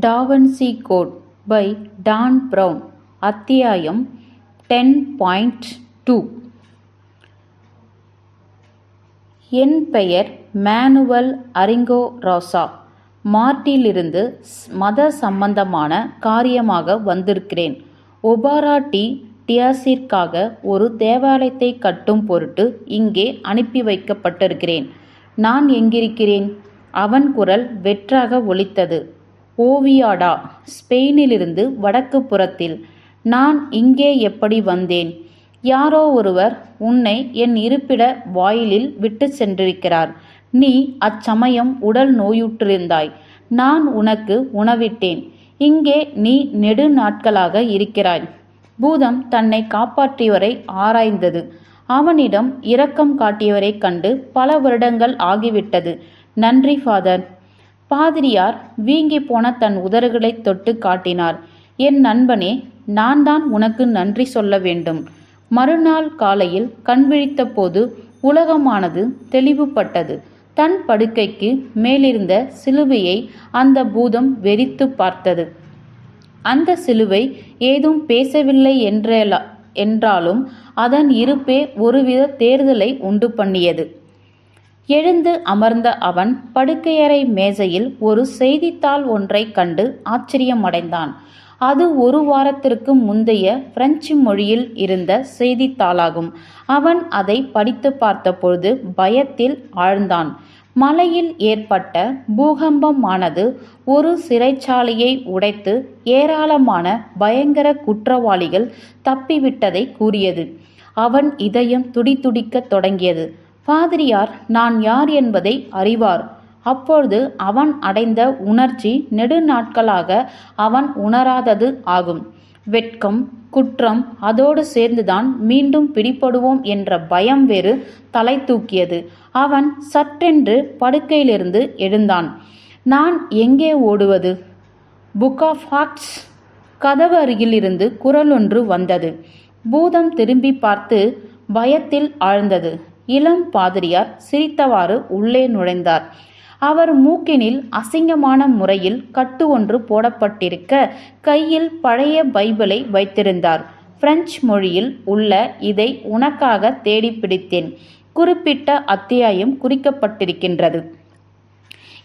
Da Vinci code by Dan Brown அத்தியாயம் ten point two. என் பெயர் மேனுவல் அரிங்கோ ராசா. மார்ட்டிலிருந்து ஸ்- மத சம்பந்தமான காரியமாக வந்திருக்கிறேன். ஒபாரா டி டியாஸிற்காக ஒரு தேவாலயத்தை கட்டும் பொருட்டு இங்கே அனுப்பி வைக்கப்பட்டிருக்கிறேன். நான் எங்கிருக்கிறேன்? அவன் குரல் வெற்றாக ஒலித்தது. ஓவியாடா ஸ்பெயினிலிருந்து வடக்கு புறத்தில். நான் இங்கே எப்படி வந்தேன்? யாரோ ஒருவர் உன்னை என் இருப்பிட வாயிலில் விட்டு சென்றிருக்கிறார். நீ அச்சமயம் உடல் நோயுற்றிருந்தாய். நான் உனக்கு உணவிட்டேன். இங்கே நீ நெடு நாட்களாக இருக்கிறாய். பூதம் தன்னை காப்பாற்றியவரை ஆராய்ந்தது. அவனிடம் இரக்கம் காட்டியவரைக் கண்டு பல வருடங்கள் ஆகிவிட்டது. நன்றி ஃபாதர். பாதிரியார் வீங்கி போன தன் உதறுகளை தொட்டு காட்டினார். என் நண்பனே நான் தான் உனக்கு நன்றி சொல்ல வேண்டும். மறுநாள் காலையில் கண் விழித்தபோது உலகமானது தெளிவுபட்டது. தன் படுக்கைக்கு மேலிருந்த சிலுவையை அந்த பூதம் வெறித்து பார்த்தது. அந்த சிலுவை ஏதும் பேசவில்லை என்றாலும் அதன் இருப்பே ஒருவித தேர்தலை உண்டு பண்ணியது. எழுந்து அமர்ந்த அவன் படுக்கையறை மேஜையில் ஒரு செய்தித்தாள் ஒன்றைக் கண்டு ஆச்சரியமடைந்தான். அது ஒரு வாரத்திற்கு முந்தைய பிரெஞ்சு மொழியில் இருந்த செய்தித்தாளாகும். அவன் அதை படித்து பார்த்தபொழுது பயத்தில் ஆழ்ந்தான். மலையில் ஏற்பட்ட பூகம்பமானது ஒரு சிறைச்சாலையை உடைத்து ஏராளமான பயங்கர குற்றவாளிகள் தப்பிவிட்டதை கூறியது. அவன் இதயம் துடிதுடிக்கத் தொடங்கியது. பாதிரியார் நான் யார் என்பதை அறிவார் அப்பொழுது அவன் அடைந்த உணர்ச்சி நெடுநாட்களாக அவன் உணராதது ஆகும். வெட்கம் குற்றம் அதோடு சேர்ந்துதான் மீண்டும் பிடிபடுவோம் என்ற பயம் வேறு தலை தூக்கியது. அவன் சட்டென்று படுக்கையிலிருந்து எழுந்தான். நான் எங்கே ஓடுவது புக் ஆஃப் ஹார்ட்ஸ் கதவு அருகிலிருந்து குரல் ஒன்று வந்தது. பூதம் திரும்பி பார்த்து பயத்தில் ஆழ்ந்தது. இளம் பாதிரியார் சிரித்தவாறு உள்ளே நுழைந்தார். அவர் மூக்கினில் அசிங்கமான முறையில் கட்டு ஒன்று போடப்பட்டிருக்க கையில் பழைய பைபிளை வைத்திருந்தார். பிரெஞ்சு மொழியில் உள்ள இதை உனக்காக தேடி பிடித்தேன். குறிப்பிட்ட அத்தியாயம் குறிக்கப்பட்டிருக்கின்றது.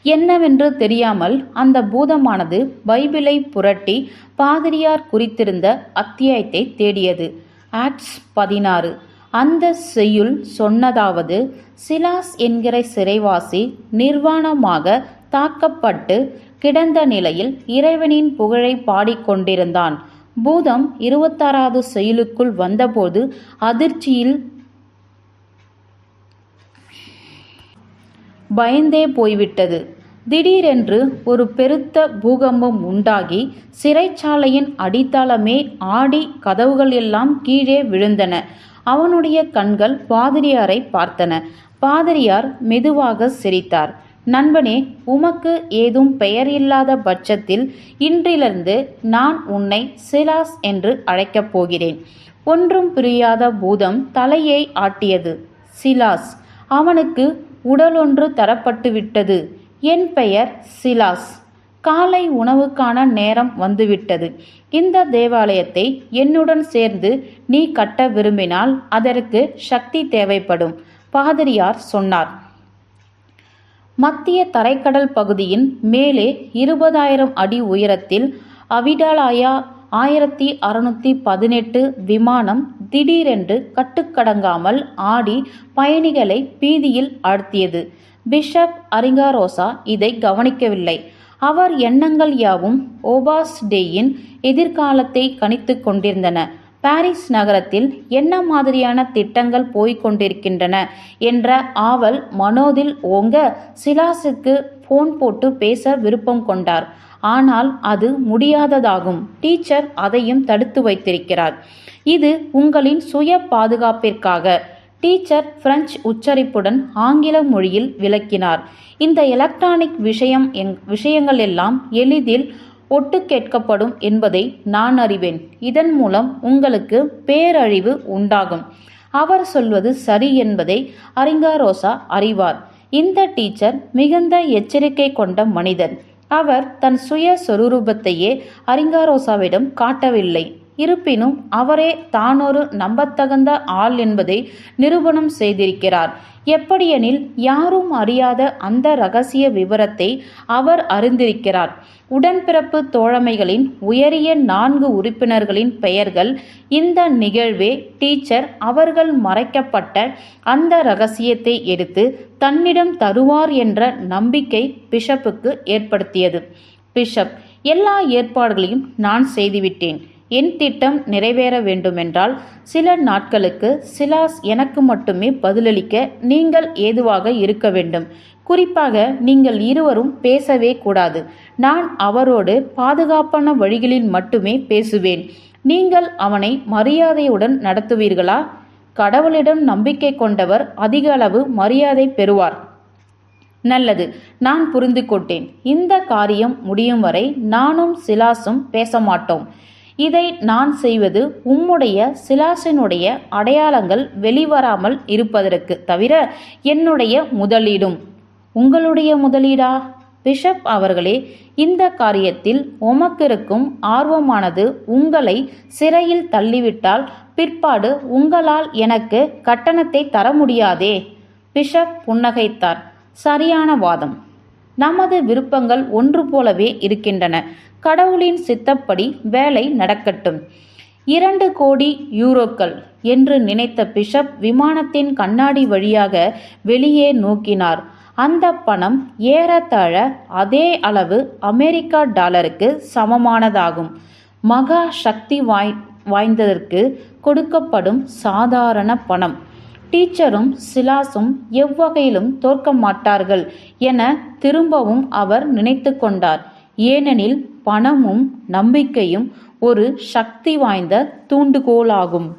என்னவென்று தெரியாமல் அந்த பூதமானது பைபிளை புரட்டி பாதிரியார் குறித்திருந்த அத்தியாயத்தை தேடியது. ஆக்ட்ஸ் பதினாறு. அந்த செய்யுள் சொன்னதாவது சிலாஸ் என்கிற சிறைவாசி நிர்வாணமாக தாக்கப்பட்டு கிடந்த நிலையில் இறைவனின் புகழை பாடிக்கொண்டிருந்தான் பூதம் இருபத்தாறாவது செயலுக்குள் வந்தபோது அதிர்ச்சியில் பயந்தே போய்விட்டது. திடீரென்று ஒரு பெருத்த பூகம்பம் உண்டாகி சிறைச்சாலையின் அடித்தளமே ஆடி கதவுகள் எல்லாம் கீழே விழுந்தன. அவனுடைய கண்கள் பாதிரியாரை பார்த்தன. பாதிரியார் மெதுவாக சிரித்தார். நண்பனே உமக்கு ஏதும் பெயர் இல்லாத பட்சத்தில் இன்றிலிருந்து நான் உன்னை சிலாஸ் என்று அழைக்கப் போகிறேன். ஒன்றும் புரியாத பூதம் தலையை ஆட்டியது. சிலாஸ் அவனுக்கு உடலொன்று தரப்பட்டுவிட்டது. என் பெயர் சிலாஸ். காலை உணவுக்கான நேரம் வந்துவிட்டது. இந்த தேவாலயத்தை என்னுடன் சேர்ந்து நீ கட்ட விரும்பினால் அதற்கு சக்தி தேவைப்படும் பாதிரியார் சொன்னார். மத்திய தரைக்கடல் பகுதியின் மேலே இருபதாயிரம் அடி உயரத்தில் அவிடாலாயா ஆயிரத்தி அறுநூத்தி பதினெட்டு விமானம் திடீரென்று கட்டுக்கடங்காமல் ஆடி பயணிகளை பீதியில் ஆழ்த்தியது. பிஷப் அரிங்காரோசா இதை கவனிக்கவில்லை. அவர் எண்ணங்கள் யாவும் ஓபாஸ் டேயின் எதிர்காலத்தை கணித்து கொண்டிருந்தன. பாரிஸ் நகரத்தில் என்ன மாதிரியான திட்டங்கள் போய்க் கொண்டிருக்கின்றன என்ற ஆவல் மனோதில் ஓங்க சிலாசுக்கு போன் போட்டு பேச விருப்பம் கொண்டார். ஆனால் அது முடியாததாகும். டீச்சர் அதையும் தடுத்து வைத்திருக்கிறார். இது உங்களின் சுய பாதுகாப்பிற்காக. டீச்சர் பிரெஞ்சு உச்சரிப்புடன் ஆங்கில மொழியில் விளக்கினார். இந்த எலக்ட்ரானிக் விஷயம் எங் விஷயங்கள் எல்லாம் எளிதில் ஒட்டு கேட்கப்படும் என்பதை நான் அறிவேன். இதன் மூலம் உங்களுக்கு பேரழிவு உண்டாகும். அவர் சொல்வது சரி என்பதை அரிங்காரோசா அறிவார். இந்த டீச்சர் மிகுந்த எச்சரிக்கை கொண்ட மனிதர். அவர் தன் சுய சொரூபத்தையே அரிங்காரோசாவிடம் காட்டவில்லை. இருப்பினும் அவரே தானொரு நம்பத்தகுந்த ஆள் என்பதை நிரூபணம் செய்திருக்கிறார். எப்படியெனில் யாரும் அறியாத அந்த ரகசிய விவரத்தை அவர் அறிந்திருக்கிறார். உடன்பிறப்பு தோழமைகளின் உயரிய நான்கு உறுப்பினர்களின் பெயர்கள் இந்த நிகழ்வே டீச்சர் அவர்கள் மறைக்கப்பட்ட அந்த ரகசியத்தை எடுத்து தன்னிடம் தருவார் என்ற நம்பிக்கை பிஷப்புக்கு ஏற்படுத்தியது. பிஷப் எல்லா ஏற்பாடுகளையும் நான் செய்துவிட்டேன். என் திட்டம் நிறைவேற வேண்டுமென்றால் சில நாட்களுக்கு சிலாஸ் எனக்கு மட்டுமே பதிலளிக்க நீங்கள் ஏதுவாக இருக்க வேண்டும். குறிப்பாக நீங்கள் இருவரும் பேசவே கூடாது. நான் அவரோடு பாதுகாப்பான வழிகளில் மட்டுமே பேசுவேன். நீங்கள் அவனை மரியாதையுடன் நடத்துவீர்களா? கடவுளிடம் நம்பிக்கை கொண்டவர் அதிக அளவு மரியாதை பெறுவார். நல்லது நான் புரிந்து கொண்டேன் இந்த காரியம் முடியும் வரை நானும் சிலாசும் பேச மாட்டோம் இதை நான் செய்வது உம்முடைய சிலாசினுடைய அடையாளங்கள் வெளிவராமல் இருப்பதற்கு தவிர என்னுடைய முதலீடும். உங்களுடைய முதலீடா? பிஷப் அவர்களே இந்த காரியத்தில் உமக்கிருக்கும் ஆர்வமானது உங்களை சிறையில் தள்ளிவிட்டால் பிற்பாடு உங்களால் எனக்கு கட்டணத்தை தர முடியாதே. பிஷப் புன்னகைத்தார். சரியான வாதம். நமது விருப்பங்கள் ஒன்று போலவே இருக்கின்றன. கடவுளின் சித்தப்படி வேலை நடக்கட்டும். இரண்டு கோடி யூரோக்கள் என்று நினைத்த பிஷப் விமானத்தின் கண்ணாடி வழியாக வெளியே நோக்கினார். அந்த பணம் ஏறத்தாழ அதே அளவு அமெரிக்கா டாலருக்கு சமமானதாகும். மகா சக்தி வாய் வாய்ந்ததற்கு கொடுக்கப்படும் சாதாரண பணம். டீச்சரும் சிலாசும் எவ்வகையிலும் தோற்க மாட்டார்கள் என திரும்பவும் அவர் நினைத்து கொண்டார். ஏனெனில் பணமும் நம்பிக்கையும் ஒரு சக்தி வாய்ந்த தூண்டுகோலாகும்.